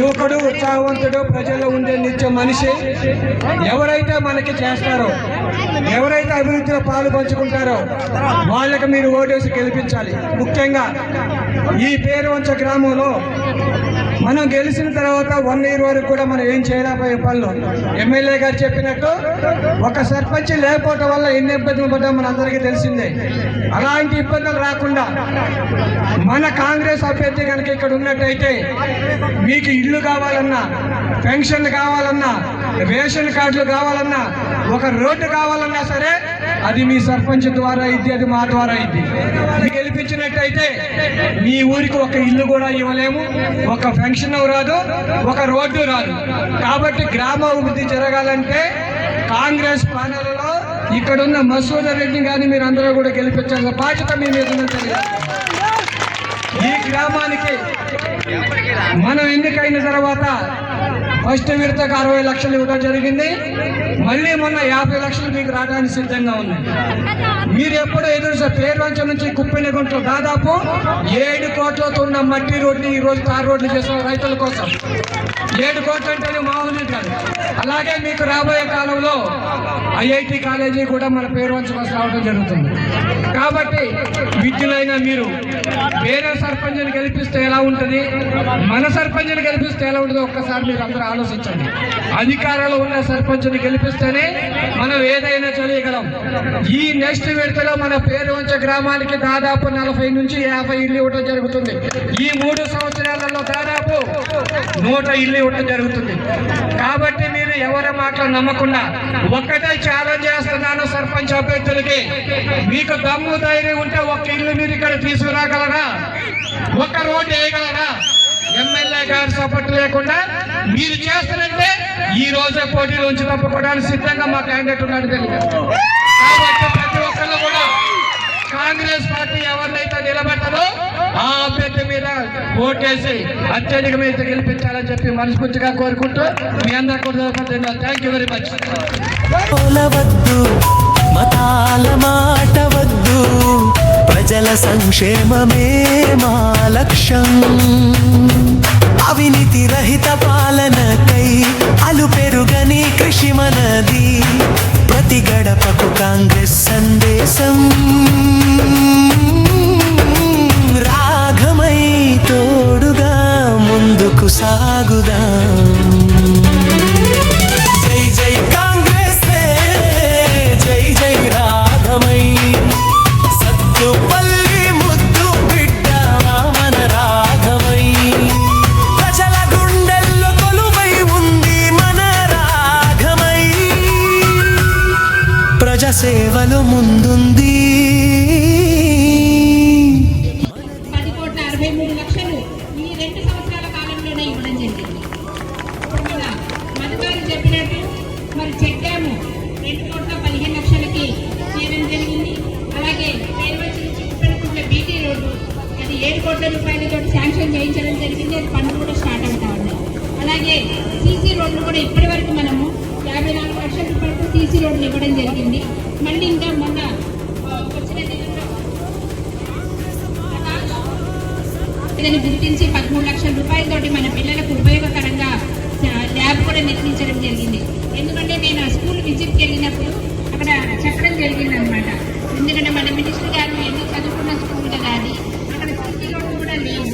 యువకుడు ఉత్సాహవంతుడు ప్రజల్లో ఉండే నిత్య మనిషి. ఎవరైతే మనకి చేస్తారో ఎవరైతే అభివృద్ధిలో పాలు పంచుకుంటారో వాళ్ళకి మీరు ఓటేసి గెలిపించాలి. ముఖ్యంగా ఈ పేరువంచ గ్రామంలో మనం గెలిచిన తర్వాత వన్ ఇయర్ వరకు కూడా మనం ఏం చేయలేకపోయే పనులు. ఎమ్మెల్యే గారు చెప్పినట్టు ఒక సర్పంచ్ లేకపోవటం వల్ల ఎన్ని ఇబ్బందులు పడ్డా మన అందరికీ తెలిసిందే. అలాంటి ఇబ్బందులు రాకుండా మన కాంగ్రెస్ అభ్యర్థి కనుక ఇక్కడ ఉన్నట్టయితే మీకు ఇల్లు కావాలన్నా పెన్షన్ కావాలన్నా రేషన్ కార్డులు కావాలన్నా ఒక రోడ్డు కావాలన్నా సరే అది మీ సర్పంచ్ ద్వారా ఇది అది మా ద్వారా ఇది గెలిపించినట్టయితే మీ ఊరికి ఒక ఇల్లు కూడా ఇవ్వలేము ఒక ఫంక్షన్ రాదు ఒక రోడ్డు రాదు. కాబట్టి గ్రామాభివృద్ధి జరగాలంటే కాంగ్రెస్ పాలనలో ఇక్కడున్న మసూద రెడ్డి కానీ మీరు అందరూ కూడా గెలిపించాల్సిన బాధ్యత మీ మీద ఈ గ్రామానికి మనం ఎన్నికైన తర్వాత ఫస్ట్ విడతకు అరవై లక్షలు ఇవ్వడం జరిగింది. మళ్ళీ మొన్న యాభై లక్షలు మీకు రావడానికి సిద్ధంగా ఉన్నాయి మీరు ఎప్పుడు ఎదురు పేర్వంచ నుంచి కుప్పిన గుంట దాదాపు ఏడు కోట్లతో ఉన్న మట్టి రోడ్ని ఈ రోజు తార్ రోడ్లు చేసిన రైతుల కోసం. ఏడు కోట్లు అంటేనే మామూలు కాదు. అలాగే మీకు రాబోయే కాలంలో ఐఐటి కాలేజీ కూడా మన పేర్వంచ కోసం రావడం జరుగుతుంది. కాబట్టి విద్యులైన మీరు వేరే సర్పంచ్ని గెలిపిస్తే ఎలా ఉంటుంది? మన సర్పంచ్ని గెలిపిస్తే ఎలా ఉంటుందో ఒక్కసారి మీరు అందరూ ఆలోచించండి. అధికారంలో ఉన్న సర్పంచ్ని గెలిపిస్తేనే మనం ఏదైనా చేయగలం. ఈ నెక్స్ట్ విడతలో మన పేరు వంచ గ్రామానికి దాదాపు నలభై నుంచి యాభై ఇల్లు ఇవ్వడం జరుగుతుంది. ఈ మూడు సంవత్సరాలలో దాదాపు నూట ఇల్లు ఇవ్వడం జరుగుతుంది. కాబట్టి మీరు ఎవరి మాటలు నమ్మకుండా ఒక్కటే ఛాలెంజ్ చేస్తున్నాను సర్పంచ్ అభ్యర్థులకి. మీకు దమ్ము ధైర్యం ఉంటే ఒక్క ఇల్లు మీరు ఇక్కడ తీసుకురాగలరా? ఒక రోడ్డు వేయగలరా? ఎమ్మెల్యే గారి సపోర్ట్ లేకుండా మీరు చేస్తారంటే ఈ రోజే పోటీలోంచి తప్పుకోవడానికి సిద్ధంగా మా క్యాండిడేట్ ఉన్నాడు తెలియదు కాబట్టి ప్రతి ఒక్కళ్ళు కూడా కాంగ్రెస్ పార్టీ ఎవరినైతే నిలబెట్టదో ఆ అభ్యర్థి మీద ఓటేసి అత్యధికమైతే గెలిపించాలని చెప్పి మనస్ఫూర్తిగా కోరుకుంటూ మీ అందరూ కూడా థ్యాంక్ యూ వెరీ మచ్ మతాల మాట వద్దు. ప్రజల సంక్షేమమే మా లక్ష్యం. అవినీతి రహిత పాలనకై అలు పెరుగని కృషి మనది. ప్రతి గడపకు కాంగ్రెస్ సందేశం. రాఘమై తోడుగా ముందుకు సాగుదాం. మళ్ళీ ఇంకా మొన్న ఆ, వచ్చిన గుర్తించి పదమూడు లక్షల రూపాయలతోటి మన పిల్లలకు ఉపయోగకరంగా ల్యాబ్ కూడా నిర్మించడం జరిగింది. ఎందుకంటే నేను ఆ స్కూల్ విజిట్కి వెళ్ళినప్పుడు అక్కడ చెప్పడం జరిగింది అనమాట ఎందుకంటే మన మినిస్టర్ గారు ఎన్ని చదువుకున్న స్కూల్ కదా అది అక్కడ సీసీ రోడ్డు కూడా లేవు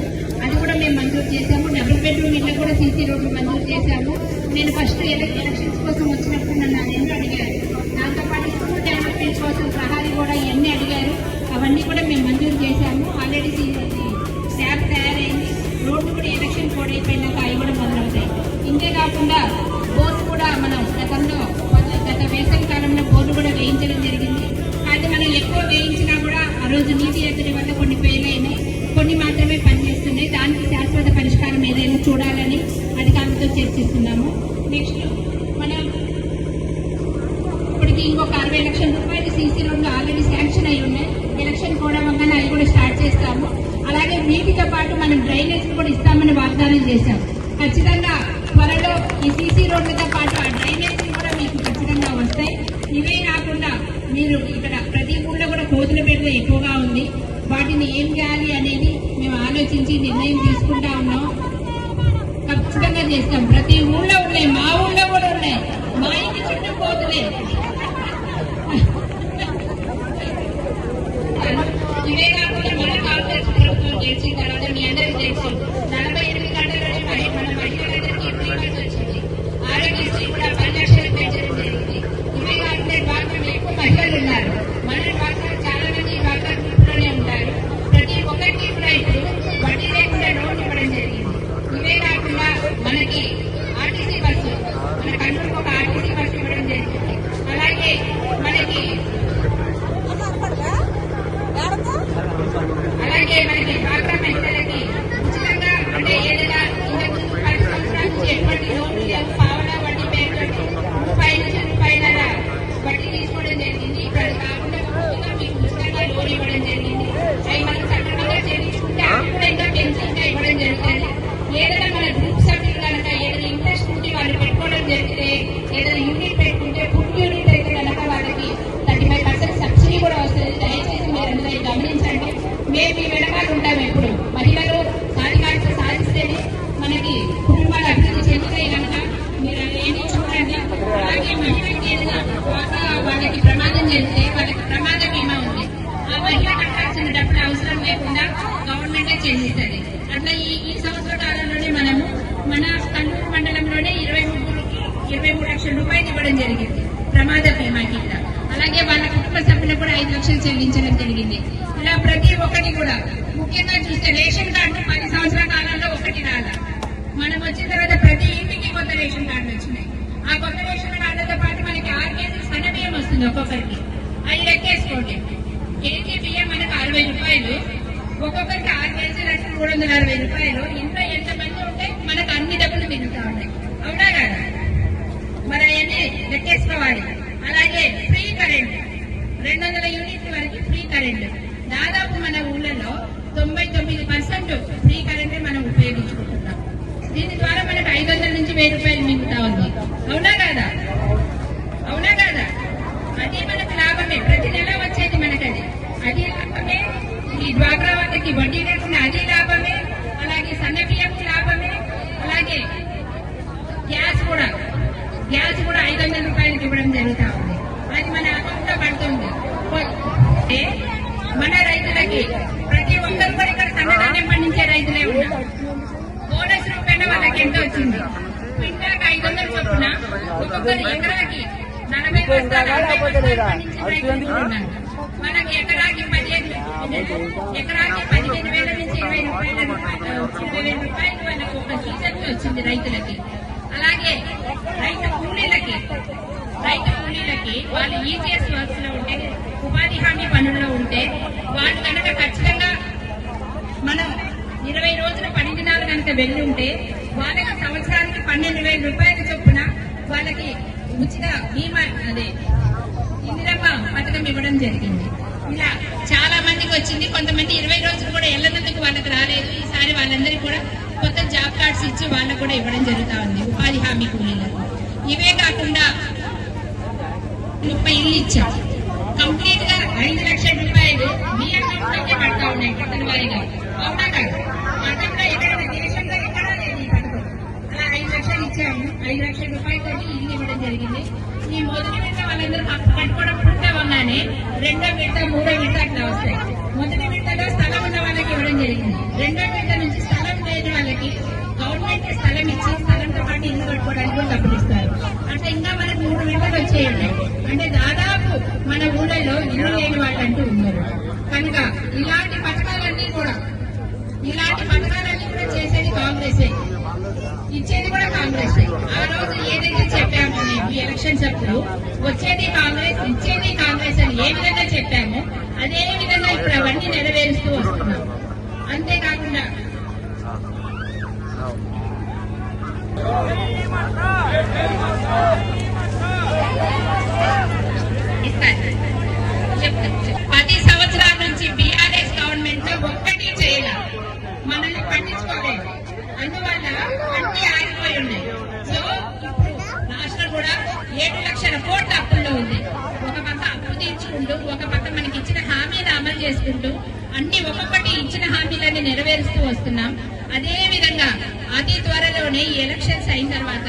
అది కూడా మేము మంజూరు చేశాము. డబుల్ బెడ్రూమ్ ఇల్లు కూడా సీసీ రోడ్లు మంజూరు చేశాము. నేను ఫస్ట్ ఎలక్షన్స్ కోసం వచ్చినప్పుడు నన్ను అదేంటో అడిగారు దాంతో పాటు స్కూల్ డెవలప్మెంట్ కోసం ప్రహారీ కూడా ఇవన్నీ అడిగారు అవన్నీ కూడా మేము మంజూరు చేశాము. ఆల్రెడీ స్లాబ్ తయారైంది. రోడ్లు కూడా ఎలక్షన్ కోడ్ అయిపోయినాక అవి కూడా మొదలవుతాయి. ఇంతే కాకుండా బోర్డు కూడా మనం గతంలో గత వేసవి కాలంలో బోర్డు కూడా వేయించడం జరిగింది. అయితే మనం ఎక్కువ వేయించినా కూడా ఆ రోజు నీటి ఎద్దడి వల్ల కొన్ని ఫెయిల్ అయినాయి కొన్ని మాత్రమే పనిచేస్తున్నాయి. దానికి శాశ్వత పరిష్కారం ఏదైనా చూడాలని అధికారులతో చర్చిస్తున్నాము. నెక్స్ట్ మనం ఇప్పటికి ఇంకొక అరవై లక్షల రూపాయలు సీసీ రోడ్లు ఆల్రెడీ శాంక్షన్ అయి ఉన్నాయి. ఎలక్షన్ కూడా అవ్వగానే అవి కూడా స్టార్ట్ చేస్తాము. అలాగే వీటితో పాటు మనం డ్రైనేజ్ కూడా ఇస్తామని వాగ్దానం చేశాం. ఖచ్చితంగా త్వరలో ఈ సీసీ రోడ్లతో పాటు ఆ డ్రైనేజ్ కూడా మీకు ఖచ్చితంగా వస్తాయి. ఇవే కాకుండా మీరు ఇక్కడ ప్రతి ఊళ్ళో కూడా కోతుల పెద్ద ఎక్కువగా ఉంది. వాటిని ఏం చేయాలి అనేది మేము ఆలోచించి నిర్ణయం తీసుకుంటా ఉన్నాం. ఖచ్చితంగా చేస్తాం. ప్రతి ఊళ్ళో ఉన్నాయి. మా ఊళ్ళో కూడా ఉన్నాయి. మా ఇంటి చుట్టూ కోతులే. ఇవే కాకుండా కాంగ్రెస్ ప్రభుత్వం గెలిచిన తర్వాత మీ అందరికీ తెలుసు నలభై ఎనిమిది మన మహిళలందరికీ ఫ్రీ బస్ వచ్చింది. ఆరోగ్యశ్రీ కూడా పది లక్షలు పెంచడం జరిగింది. ఇవే కాకుండా డ్వాక్రా ఎక్కువ మహిళలు ఏదైనా మన గ్రూప్ సభ్యులు కనుక ఏదైనా ఇంట్రెస్ట్ ఉంటే వాళ్ళు పెట్టుకోవడం జరిగితే ఏదైనా యూనిట్ పెట్టుకుంటే ఫుడ్ యూనిట్ అయితే కనుక వాళ్ళకి థర్టీ ఫైవ్ పర్సెంట్ సబ్సిడీ కూడా వస్తుంది. దయచేసి మీరు అందరూ గమనించండి. మేము మీ వెనకాల ఉంటాం ఎప్పుడు. మహిళలు సాధికారత సాధిస్తేనే మనకి కుటుంబాలు అభివృద్ధి చెందుతాయి కనుక మీరు ఏమి చూడండి అలాగే మహిళకి ఏదైనా వాళ్ళకి ప్రమాదం జరిగితే వాళ్ళకి ప్రమాద బీమా ఉంది. ఆ మహిళ కట్టాల్సిన డబ్బులు అవసరం లేకుండా గవర్నమెంటే చెల్లిస్తుంది అట్లా ఈ ఈ సంవత్సర కాలంలోనే మనము మన కన్నూరు మండలంలోనే ఇరవై మూడు ఇరవై మూడు లక్షల రూపాయలు ఇవ్వడం జరిగింది ప్రమాద బీమా కింద అలాగే వాళ్ళ కుటుంబ కూడా ఐదు లక్షలు చెల్లించడం జరిగింది. ఇలా ప్రతి ఒక్కటి కూడా. ముఖ్యంగా చూస్తే రేషన్ కార్డు పది సంవత్సరాల కాలంలో ఒకటి రాల. మనం వచ్చిన తర్వాత ప్రతి ఇంటికి కొత్త రేషన్ కార్డులు వచ్చినాయి. ఆ కొత్త రేషన్ కార్డులతో పాటు మనకి ఆరు కేజీలు సన్నబియ్యం వస్తుంది ఒక్కొక్కరికి. అవి లెక్కేసుకోండి కేజీ బియ్యం మనకు అరవై రూపాయలు. ఒక్కొక్కరికి ఆరు కేజీలు అంటే మూడు వందల అరవై రూపాయలు. ఇంట్లో ఎంత మంది ఉంటే మనకు అన్ని డబ్బులు మిగులుతా ఉంటాయి. అవునా కదా? మరి అవన్నీ లెక్కేసుకోవాలి. అలాగే రెండు వందల యూనిట్ల వరకు ఫ్రీ కరెంట్. దాదాపు మన ఊళ్ళలో తొంభై తొమ్మిది పర్సెంట్ ఫ్రీ కరెంటే మనం ఉపయోగించుకుంటున్నాం. దీని ద్వారా మనకు ఐదు వందల నుంచి వెయ్యి రూపాయలు మిగుతా ఉంది. అవునా కాదా అది మనకు లాభమే ప్రతి నెల వచ్చేది మనకది అది లాభమే ఈ డ్వాక్రా వాళ్ళకి వడ్డీ లేకుండా అది లాభమే అలాగే సన్న బియ్యపు లాభమే అలాగే గ్యాస్ కూడా గ్యాస్ కూడా ఐదు వందల రూపాయలకి ఇవ్వడం జరుగుతా ఉంది అది మన అకౌంట్లో పడుతుంది ఏ, మన రైతులకి ప్రతి ఒక్కరు కూడా ఇక్కడ సన్నధాన్యం పండించే రైతులే ఉన్నారు బోనస్ రూపాయన వాళ్ళకి ఎంత వచ్చింది క్వింటాకి ఐదు వందలు చొప్పున ఎకరాకి నలభై మనకి ఎకరాకి పదిహేను ఎకరాకి పదిహేను వేల నుంచి ఇరవై రూపాయల ఇరవై వేల రూపాయలు ఒక సీజన్ వచ్చింది రైతులకి. అలాగే రైతు కూలీలకి రైతు కూలీలకి వాళ్ళు ఈజీఎస్ వర్క్స్లో ఉంటే ఉపాధి హామీ పనుల్లో ఉంటే వాళ్ళు కనుక ఖచ్చితంగా మనం ఇరవై రోజుల పని దినాలు కనుక వెళ్ళి ఉంటే వాళ్ళకి సంవత్సరానికి పన్నెండు వేల రూపాయల చొప్పున ఉచిత బీమా అదే ఇందిరమ్మ పథకం ఇవ్వడం జరిగింది. ఇలా చాలా మందికి వచ్చింది. కొంతమంది ఇరవై రోజులు కూడా వెళ్ళినందుకు వాళ్ళకి రాలేదు. ఈసారి వాళ్ళందరికీ కూడా కొత్త జాబ్ కార్డ్స్ ఇచ్చి వాళ్ళకు కూడా ఇవ్వడం జరుగుతూ ఉంది. ఉపాధి హామీ కూలీలకు. ఇవే కాకుండా ముప్పై ఇల్లు ఇచ్చాం కంప్లీట్గా ఐదు లక్షల రూపాయలు మీ అకౌంట్ లోకే పడతా ఉన్నాయి పట్టణ వారిగా అవునా కాదు గతంలో ఎక్కడైనా దేశంలో ఎక్కడా లేదు ఈ పథకం అలా ఐదు లక్షలు ఇచ్చాము ఐదు లక్షల రూపాయలతో ఇల్లు ఇవ్వడం జరిగింది. ఈ మొదటి విడత వాళ్ళందరూ కట్టుకోవడం పూర్తి ఉన్నానే రెండో విడత మూడో విడత అట్లా వస్తాయి. మొదటి విడతలో స్థలం ఉన్న వాళ్ళకి ఇవ్వడం జరిగింది. రెండో విడత నుంచి స్థలం లేని వాళ్ళకి గవర్నమెంట్ స్థలం ఇచ్చి స్థలంతో పాటు ఇల్లు కట్టుకోవడానికి కూడా డబ్బులు ఇస్తారు. అంటే ఇంకా మనకు మూడు విడతలు వచ్చేయండి. అంటే దాదాపు మన ఊళ్ళలో ఇల్లు లేని వాళ్ళంటూ ఉన్నారు కనుక ఇలాంటి పథకాలన్నీ కూడా ఇలాంటి పథకాలన్నీ కూడా చేసేది కాంగ్రెసే. ఇచ్చేది కూడా కాంగ్రెస్ ఆ రోజు ఏదైతే చెప్పామో ఎలక్షన్స్ అప్పుడు వచ్చేది కాంగ్రెస్ ఇచ్చేది కాంగ్రెస్ అని ఏ విధంగా చెప్పాము అదే విధంగా ఇప్పుడు అవన్నీ నెరవేరుస్తూ వస్తున్నాం అంతేకాకుండా ఇస్తాను. చేసుకుంటూ అన్ని ఒక్కొక్కటి ఇచ్చిన హామీలని నెరవేరుస్తూ వస్తున్నాం. అదే విధంగా అతి త్వరలోనే ఈ ఎలక్షన్స్ అయిన తర్వాత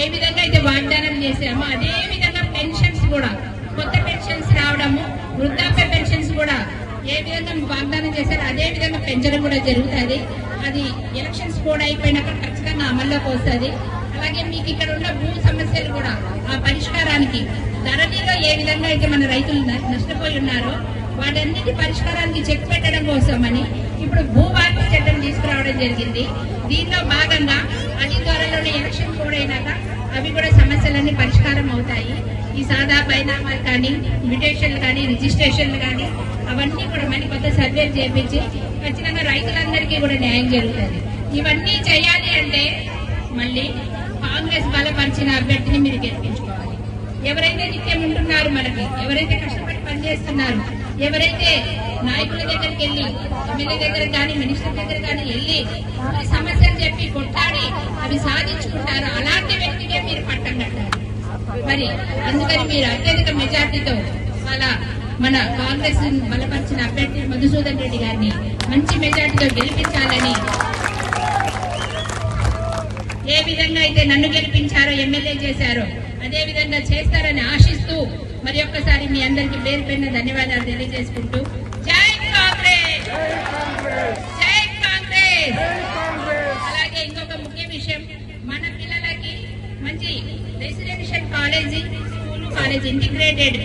ఏ విధంగా అయితే వాగ్దానం చేశామో అదే విధంగా పెన్షన్స్ కూడా కొత్త పెన్షన్స్ రావడము వృద్ధాప్య పెన్షన్స్ కూడా ఏ విధంగా వాగ్దానం చేశారో అదే విధంగా పెంచడం కూడా జరుగుతుంది. అది ఎలక్షన్స్ కూడా అయిపోయినాక ఖచ్చితంగా అమల్లోకి వస్తుంది. అలాగే మీకు ఇక్కడ ఉన్న భూ సమస్యలు కూడా ఆ పరిష్కారానికి ధరణిలో ఏ విధంగా అయితే మన రైతులు నష్టపోయి ఉన్నారో వాటన్నిటి పరిష్కారానికి చెక్ పెట్టడం కోసమని ఇప్పుడు భూభారత చట్టం తీసుకురావడం జరిగింది. దీనిలో భాగంగా అతి త్వరలోనే ఎలక్షన్ కూడా అయినాక అవి కూడా సమస్యలన్నీ పరిష్కారం అవుతాయి. ఈ సాదా బైనామాలు కానీ ఇన్విటేషన్లు కానీ రిజిస్ట్రేషన్లు కానీ అవన్నీ కూడా మళ్ళీ కొత్త సర్వేలు చేపించి ఖచ్చితంగా రైతులందరికీ కూడా న్యాయం జరుగుతుంది. ఇవన్నీ చేయాలి అంటే మళ్ళీ కాంగ్రెస్ బలపరిచిన అభ్యర్థిని మీరు గెలిపించుకోవాలి. ఎవరైతే నిత్యం ఉంటున్నారు మనకి ఎవరైతే కష్టపడి పనిచేస్తున్నారు ఎవరైతే నాయకుల దగ్గరికి వెళ్ళి ఎమ్మెల్యే దగ్గర కానీ మినిస్టర్ దగ్గర కానీ వెళ్ళి సమస్యలు చెప్పి కొట్టాడి అవి సాధించుకుంటారు అలాంటి వ్యక్తికే మీరు పట్టం కట్టారు మరి అందుకని మీరు అత్యధిక మెజార్టీతో వాళ్ళ మన కాంగ్రెస్ బలపరిచిన అభ్యర్థి మధుసూదన్ రెడ్డి గారిని మంచి మెజార్టీతో గెలిపించాలని ఏ విధంగా అయితే నన్ను గెలిపించారో ఎమ్మెల్యే చేశారో అదే విధంగా చేస్తారని ఆశిస్తూ మరి ఒక్కసారి మీ అందరికి పేరు పేరున ధన్యవాదాలు తెలియజేసుకుంటూ జై కాంగ్రెస్! జై కాంగ్రెస్! అలాగే ఇంకొక ముఖ్య విషయం మన పిల్లలకి మంచి residential college school college integrated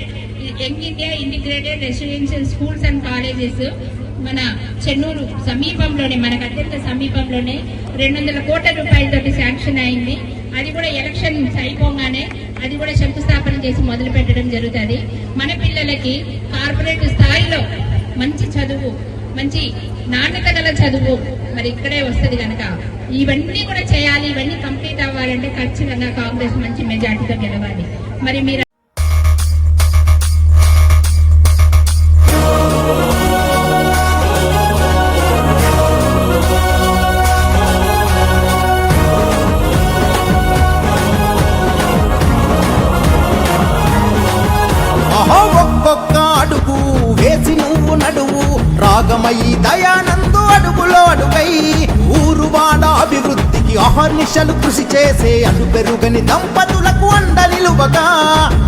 young India integrated residential schools and colleges మన చెన్నూరు సమీపంలోనే మనకు అత్యంత సమీపంలోనే రెండు వందల కోట్ల రూపాయలతోటి శాంక్షన్ అయింది. అది కూడా ఎలక్షన్స్ అయిపోగానే అది కూడా శంకుస్థాపన చేసి మొదలు పెట్టడం జరుగుతుంది. మన పిల్లలకి కార్పొరేట్ స్థాయిలో మంచి చదువు మంచి నాణ్యత గల చదువు మరి ఇక్కడే వస్తది కనుక ఇవన్నీ కూడా చేయాలి ఇవన్నీ కంప్లీట్ అవ్వాలంటే ఖచ్చితంగా కాంగ్రెస్ మంచి మెజార్టీతో గెలవాలి. మరి మీరు చేసే పెరుగని దంపతులకు అండ నిలువగా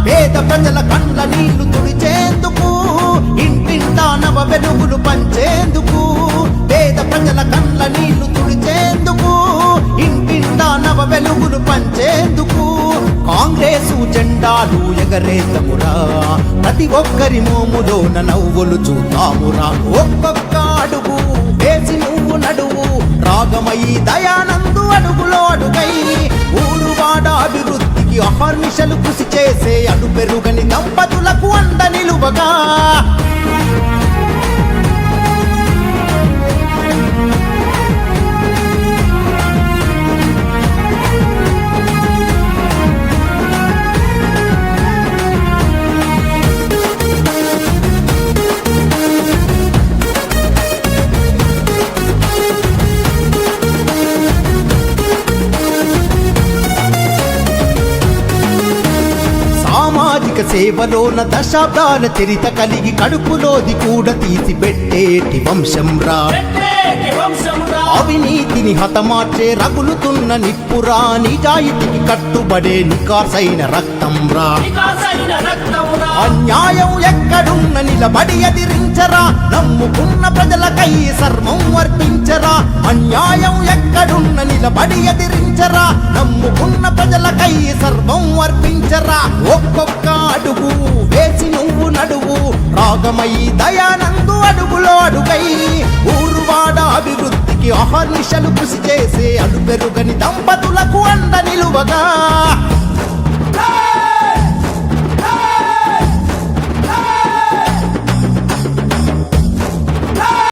పేద ప్రజల కండ్ల నీళ్ళు తుడిచేందుకు ఇంటింటా నవ వెలుగులు పంచేందుకు పేద ప్రజల కండ్ల నీళ్ళు తుడిచేందుకు ఇంటింటా నవ వెలుగులు పంచేందుకు కాంగ్రెసు జెండాలు ఎగరేతమురా ప్రతి ఒక్కరి మోములోన నవ్వులు చూద్దామురా. ఒక్కొక్క అడుగు వేసి నువ్వు నడువు. రాగమై దయానందు అడుగులో అడుగై అభివృద్ధికి అహర్నిశలు కృషి చేసే అడు పెరుగని దంపతులకు అండ నిలువగా. సామాజిక సేవలోన దశాబ్దాల చరిత కలిగి కడుపులోది కూడా తీసి పెట్టేటి వంశం రా. అవినీతిని హతమార్చే రగులుతున్న నిప్పురా నిజాయితీకి కట్టుబడే నికాసైన రక్తం రా. అన్యాయం ఎక్కడున్న నిలబడి ఎదిరించరా. నమ్ముకున్న ప్రజలకై సర్వం వర్తించరా అన్యాయం ఎక్కడున్న నిలబడి ఎదిరించరా నమ్ముకున్న ప్రజలకై సర్వం అర్పించరా. ఒక్కొక్క అడుగు వేసి నువ్వు నడువు రాగమై దయానందు అడుగులో అడుగై. ఊరువాడ అభివృద్ధికి అహర్నిశలు కృషి చేసే అడు పెరుగని దంపతులకు అండ నిలువగా.